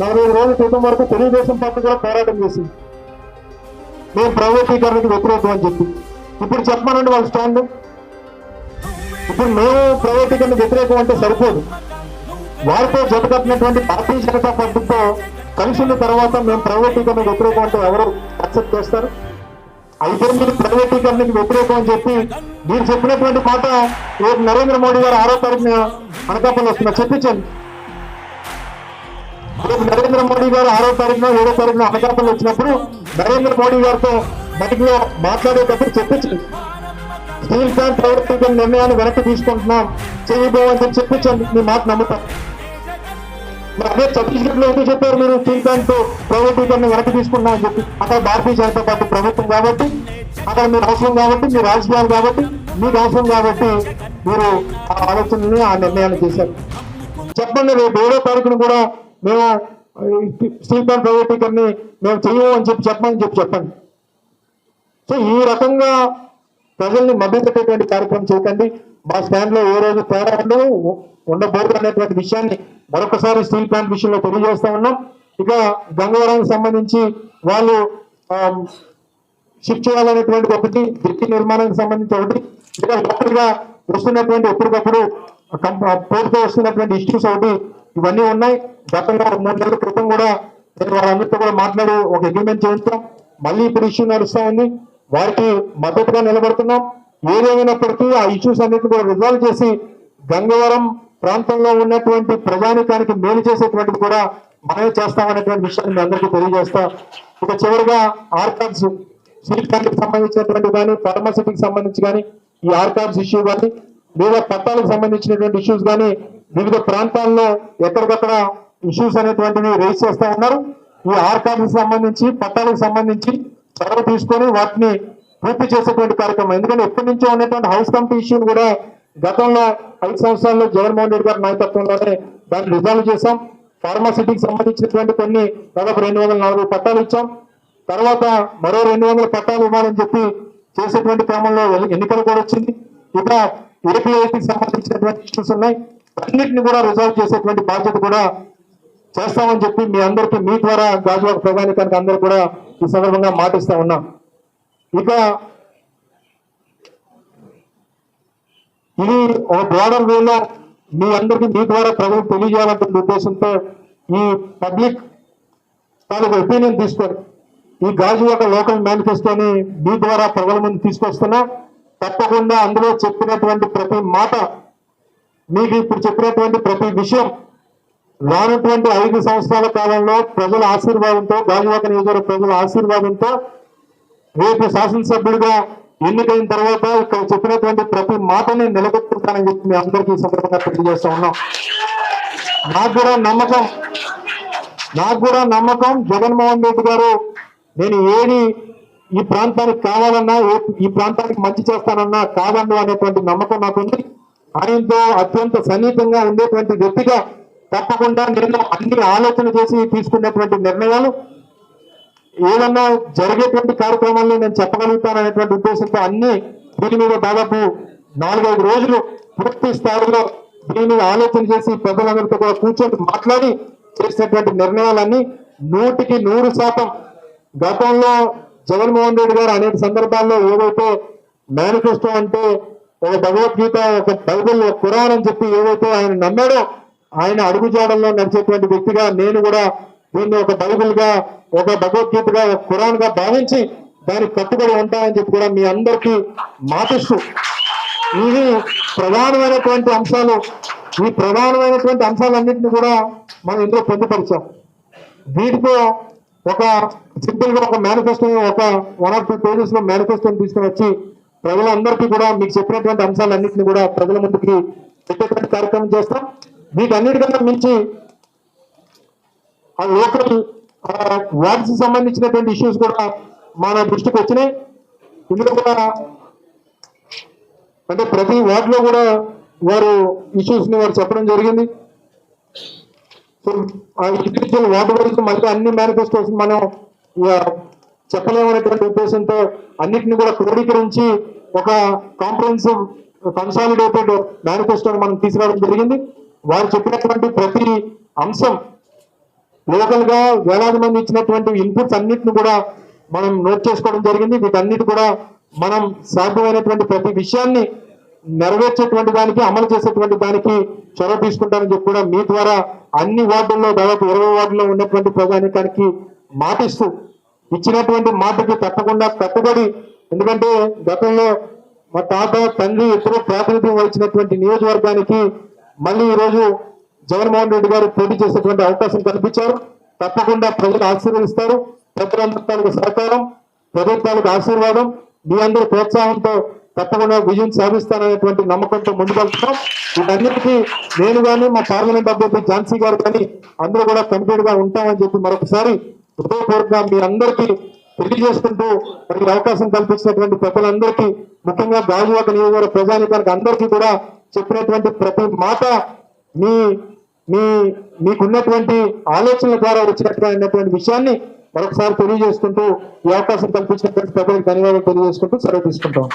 నలభై రోజుల క్రితం వరకు తెలుగుదేశం పార్టీ కూడా పోరాటం చేసింది. మేము ప్రైవేటీకరణకు వ్యతిరేకం అని చెప్పి. ఇప్పుడు చెప్పమనండి వాళ్ళ స్టాండ్. ఇప్పుడు మేము ప్రైవేటీకరణ వ్యతిరేకం అంటే సరిపోదు. వారితో జతకట్టినటువంటి భారతీయ జనతా పార్టీతో కలిసి ఉన్న తర్వాత మేము ప్రైవేటీకరణ వ్యతిరేకం అంటే ఎవరు యాక్సెప్ట్ చేస్తారు? అయితే మీరు ప్రైవేటీకరణకి వ్యతిరేకం అని చెప్పి మీరు చెప్పినటువంటి మాట రేపు నరేంద్ర మోడీ గారు ఆరో తారీఖున అనకాపల్లి వస్తున్నారు చెప్పించండి నరేంద్ర మోడీ గారు ఆరో తారీఖున ఏడో తారీఖున అనకాపల్లి వచ్చినప్పుడు నరేంద్ర మోడీ గారితో బయటలో మాట్లాడేటప్పుడు చెప్పించండి స్టీల్ ప్లాంట్ ప్రవర్తించిన నిర్ణయాన్ని వెనక్కి తీసుకుంటున్నాం. చేయబోవని చెప్పి చెప్పించండి మీ మాట నమ్ముతాం. మరి అదే ఛత్తీస్గఢ్లో ఎందుకు చెప్పారు మీరు? స్టీల్ ప్లాంట్ ప్రైవేటీకరణ వెనక్కి తీసుకుంటున్నాం అని చెప్పి. అక్కడ భారతీయ జనతా పార్టీ ప్రభుత్వం కాబట్టి అక్కడ మీరు అవసరం కాబట్టి మీరు రాజకీయాలు కాబట్టి మీకు అవసరం కాబట్టి మీరు ఆ ఆలోచనని ఆ నిర్ణయాన్ని చేశారు. చెప్పండి రేపు ఏడో తారీఖున కూడా మేము ఈ స్టీల్ ప్లాంట్ ప్రైవేటీకరణ మేము చేయము అని చెప్పి చెప్పమని చెప్పి చెప్పండి. సో ఈ రకంగా ప్రజల్ని మభ్యపెట్టేటువంటి కార్యక్రమం చేయకండి. మా స్టాండ్లో ఏ రోజు తేడా ఉండదు. ఉండబోదు అనేటువంటి విషయాన్ని మరొకసారి స్టీల్ ప్లాంట్ విషయంలో తెలియజేస్తా ఉన్నాం. ఇక గంగవరానికి సంబంధించి వాళ్ళు షిఫ్ట్ చేయాలనేటువంటి ఒకటి బ్రిడ్జి నిర్మాణానికి సంబంధించి ఒకటి. ఇక లోకల్ వస్తున్నటువంటి ఎప్పటికప్పుడు పోర్టుతో వస్తున్నటువంటి ఇష్యూస్ ఒకటి ఇవన్నీ ఉన్నాయి. గతంలో ఒక మూడు నెలల క్రితం కూడా నేను వాళ్ళందరితో కూడా మాట్లాడి ఒక అగ్రిమెంట్ చేయించాం. మళ్ళీ ఇప్పుడు ఇష్యూ నడుస్తా ఉంది. వారికి మద్దతుగా నిలబడుతున్నాం. ఏదేమైనప్పటికీ ఆ ఇష్యూస్ అన్నిటిని కూడా రిజాల్వ్ చేసి గంగవరం ప్రాంతంలో ఉన్నటువంటి ప్రజానికానికి మేలు చేసేటువంటిది కూడా మనమే చేస్తామనేటువంటి విషయాన్ని మీ అందరికీ తెలియజేస్తా. ఇక చివరిగా ఆర్కాడ్స్ సిలికాన్కి సంబంధించినటువంటి కానీ ఫార్మాసిటీకి సంబంధించి కానీ ఈ ఆర్కాడ్స్ ఇష్యూ కానీ లేదా పట్టాలకు సంబంధించినటువంటి ఇష్యూస్ కానీ వివిధ ప్రాంతాల్లో ఎక్కడికక్కడ ఇష్యూస్ అనేటువంటివి రేస్ చేస్తూ ఉన్నారు. ఈ ఆర్కాడ్కి సంబంధించి పట్టాలకు సంబంధించి చొరవ తీసుకొని వాటిని పూర్తి చేసేటువంటి కార్యక్రమం. ఎందుకంటే ఎప్పటి నుంచో ఉన్నటువంటి హౌస్ కమిటీ ఇష్యూని కూడా గతంలో ఐదు సంవత్సరాల్లో జగన్మోహన్ రెడ్డి గారి నాయకత్వంలోనే దాన్ని రిజాల్వ్ చేశాం. ఫార్మాసిటీకి సంబంధించినటువంటి కొన్ని దాదాపు రెండు వందల నలభై పట్టాలు ఇచ్చాం. తర్వాత మరో రెండు వందల పట్టాలు ఇవ్వాలని చెప్పి చేసేటువంటి క్రమంలో ఎన్నికలు కూడా వచ్చింది. ఇక ఏపీఐటీకి సంబంధించినటువంటి ఇష్యూస్ ఉన్నాయి. అన్నింటిని కూడా రిజాల్వ్ చేసేటువంటి బాధ్యత కూడా చేస్తామని చెప్పి మీ అందరికీ మీ ద్వారా గాజువాక ప్రధానికానికి అందరూ కూడా ఈ సందర్భంగా మాటిస్తా ఉన్నాం. ఇక ఇది ఒక బ్రాడర్ వేలో మీ అందరికీ మీ ద్వారా ప్రజలకు తెలియజేయాలంటున్న ఉద్దేశంతో ఈ పబ్లిక్ తాలూకు ఒపీనియన్ తీసుకొని ఈ గాజువాక లోకల్ మేనిఫెస్టోని మీ ద్వారా ప్రజల ముందు తీసుకొస్తున్నా తప్పకుండా అందులో చెప్పినటువంటి ప్రతి మాట మీకు ఇప్పుడు చెప్పినటువంటి ప్రతి విషయం రానటువంటి ఐదు సంవత్సరాల కాలంలో ప్రజల ఆశీర్వాదంతో గాజువాక నియోజకవర్గ ప్రజల ఆశీర్వాదంతో రేపు శాసనసభ్యుడిగా ఎన్నికైన తర్వాత ఇక్కడ చెప్పినటువంటి ప్రతి మాటని నిలబెట్టుకుంటానని చెప్పి మీ అందరికీ సందర్భంగా తెలియజేస్తా ఉన్నాం. నాకు కూడా నమ్మకం నాకు కూడా నమ్మకం జగన్మోహన్ రెడ్డి గారు నేను ఏది ఈ ప్రాంతానికి కావాలన్నా ఈ ప్రాంతానికి మంచి చేస్తానన్నా కాదండు అనేటువంటి నమ్మకం నాకుంది. ఆయనతో అత్యంత సన్నిహితంగా ఉండేటువంటి వ్యక్తిగా తప్పకుండా నేను అన్ని ఆలోచన చేసి తీసుకున్నటువంటి నిర్ణయాలు. ఏదన్నా జరిగేటువంటి కార్యక్రమాలను నేను చెప్పగలుగుతాననేటువంటి ఉద్దేశంతో అన్ని దీని మీద దాదాపు నాలుగైదు రోజులు పూర్తి స్థాయిలో దీని మీద ఆలోచన చేసి ప్రజలందరితో కూడా కూర్చొని మాట్లాడి చేసినటువంటి నిర్ణయాలన్నీ నూటికి నూరు శాతం గతంలో జగన్మోహన్ రెడ్డి గారు అనేక సందర్భాల్లో ఏవైతే మేనిఫెస్టో అంటే ఒక భగవద్గీత ఒక బైబుల్ ఒక అని చెప్పి ఏదైతే ఆయన నమ్మాడో ఆయన అడుగుజాడల్లో నడిచేటువంటి వ్యక్తిగా నేను కూడా దీన్ని ఒక బైబుల్గా ఒక భగవద్గీతగా ఒక ఖురాన్గా భావించి దానికి కట్టుబడి ఉంటానని చెప్పి కూడా మీ అందరికీ మాటిస్తూ ఇవి ప్రధానమైనటువంటి అంశాలు. ఈ ప్రధానమైనటువంటి అంశాలన్నింటినీ కూడా మనం ఇందులో పొందుపరిచాం. వీటితో ఒక సింపుల్గా ఒక మేనిఫెస్టో ఒక వన్ ఆర్ టూ పేజెస్లో మేనిఫెస్టోని తీసుకుని వచ్చి ప్రజలందరికీ కూడా మీకు చెప్పినటువంటి అంశాలన్నింటినీ కూడా ప్రజల ముందుకి చెప్పేటువంటి కార్యక్రమం చేస్తాం. వీటన్నిటికన్నా మించి ఆ లోకల్ వార్డ్స్ సంబంధించినటువంటి ఇష్యూస్ కూడా మన దృష్టికి వచ్చినాయి. ఇందులో కూడా అంటే ప్రతి వార్డ్లో కూడా వారు ఇష్యూస్ని వారు చెప్పడం జరిగింది. ఇండివిజువల్ వార్డు గురించి మళ్ళీ అన్ని మేనిఫెస్టోస్ మనం చెప్పలేమనేటువంటి ఉద్దేశంతో అన్నిటిని కూడా క్రోడీకరించి ఒక కాంప్రహెన్సివ్ కన్సాలిడేటెడ్ మేనిఫెస్టోని మనం తీసుకురావడం జరిగింది. వారు చెప్పినటువంటి ప్రతి అంశం లోకల్గా వేలాది మంది ఇచ్చినటువంటి ఇన్పుట్స్ అన్నిటిని కూడా మనం నోట్ చేసుకోవడం జరిగింది. వీటన్నిటి కూడా మనం సాధ్యమైనటువంటి ప్రతి విషయాన్ని నెరవేర్చేటువంటి దానికి అమలు చేసేటువంటి దానికి చొరవ తీసుకుంటానని చెప్పి కూడా మీ ద్వారా అన్ని వార్డుల్లో దాదాపు ఇరవై వార్డుల్లో ఉన్నటువంటి ప్రజానికానికి మాటిస్తూ ఇచ్చినటువంటి మాటకి తప్పకుండా కట్టుబడి ఎందుకంటే గతంలో మా తాత తండ్రి ఇప్పుడు ప్రాతినిధ్యం వహించినటువంటి నియోజకవర్గానికి మళ్ళీ ఈరోజు జగన్మోహన్ రెడ్డి గారు పోటీ చేసేటువంటి అవకాశం కల్పించారు. తప్పకుండా ప్రజలు ఆశీర్వదిస్తారు. పెద్దలందరి సహకారం ప్రభుత్వాలకు ఆశీర్వాదం. మీ అందరి ప్రోత్సాహంతో తప్పకుండా విజయం సాధిస్తాననేటువంటి నమ్మకంతో ముందుకెళ్తున్నాం. వీటన్నిటికీ నేను కానీ మా పార్లమెంట్ అభ్యర్థి ఝాన్సీ గారు కానీ అందరూ కూడా కమిటెడ్గా ఉంటామని చెప్పి మరొకసారి హృదయపూర్వకంగా మీ అందరికీ తెలియజేసుకుంటూ మరి అవకాశం కల్పించినటువంటి పెద్దలందరికీ ముఖ్యంగా గాజువాక నియోజకవర్గ ప్రజానికానికి అందరికీ కూడా చెప్పినటువంటి ప్రతి మాట మీ మీ మీకున్నటువంటి ఆలోచనల ద్వారా వచ్చినటువంటి విషయాన్ని మరొకసారి తెలియజేసుకుంటూ ఈ అవకాశం కల్పించినటువంటి ప్రజలకు ధన్యవాదాలు తెలియజేసుకుంటూ సెలవు తీసుకుంటాం.